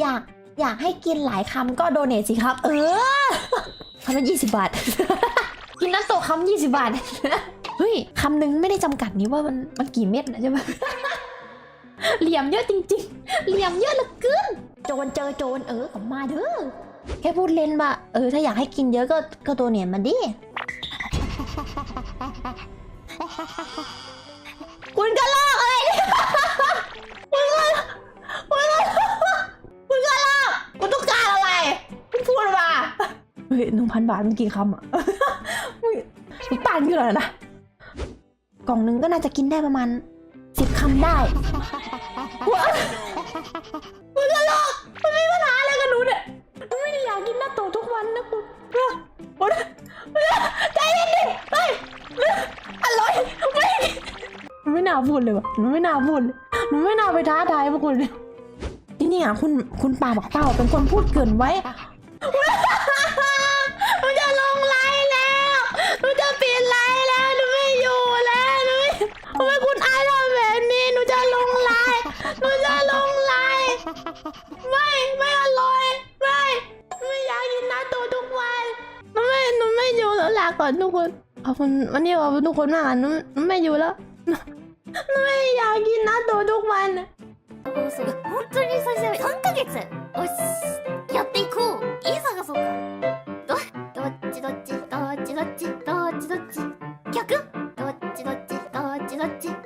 อยากอยากให้กินหลายคำก็โดเนทสิครับ เออคำละยี่สิบบาท กินนัตโตะคำยี่สิบบาท เฮ้ยคำหนึงไม่ได้จำกัดนี้ว่ามันมันกี่เม็ดนะใช่ไหมเหลี่ยมเยอะจริง ๆ เหลี่ยมเยอะเหลือเกินโจรเจอโจรเออกลับมาเด้อแค่พูดเล่นว่าเออถ้าอยากให้กินเยอะก็ก็ตัวเนี่ยมาดิ เฮ้ยหนึ่งพันบาทมันกี่คำอะมึงปานอยู่แล้วนะ กล่องหนึงก็น่าจะกินได้ประมาณสิบคำได้ว้าคุณก็ลอกมันมีปัญหาอะไรกับหนูเนี่ยหนูไม่ได้อยากกินหน้าโตทุกวันนะคุณคุณใจเย็นดิเฮ้ยอร่อยไม่หนูไม่น่าพูดเลยว่ะหนูไม่น่าพูดเลยหนูไม่น่าไปท้าทายพวกคุณเลยที่นี่อะคุณคุณปาบอกเต้าเป็นคนพูดเกินไว้ หนูจะลงไลน์ไม่ไม่อร่อยไม่ไม่อยากกินน้าตูทุกวันหนูไม่หนูไม่อยู่แล้วลาก่อนทุกคนขอบคุณวันนี้ขอบคุณทุกคนมากอหนูหนูไม่อยู่แล้วหนูไม่อยากกินน้าตูทุกวันอะもうそれ本当に久しぶり3ヶ月よしやっていこう家探そうかどどっちどっちどっちどっちどっちどっち逆どっちどっちどっちどっち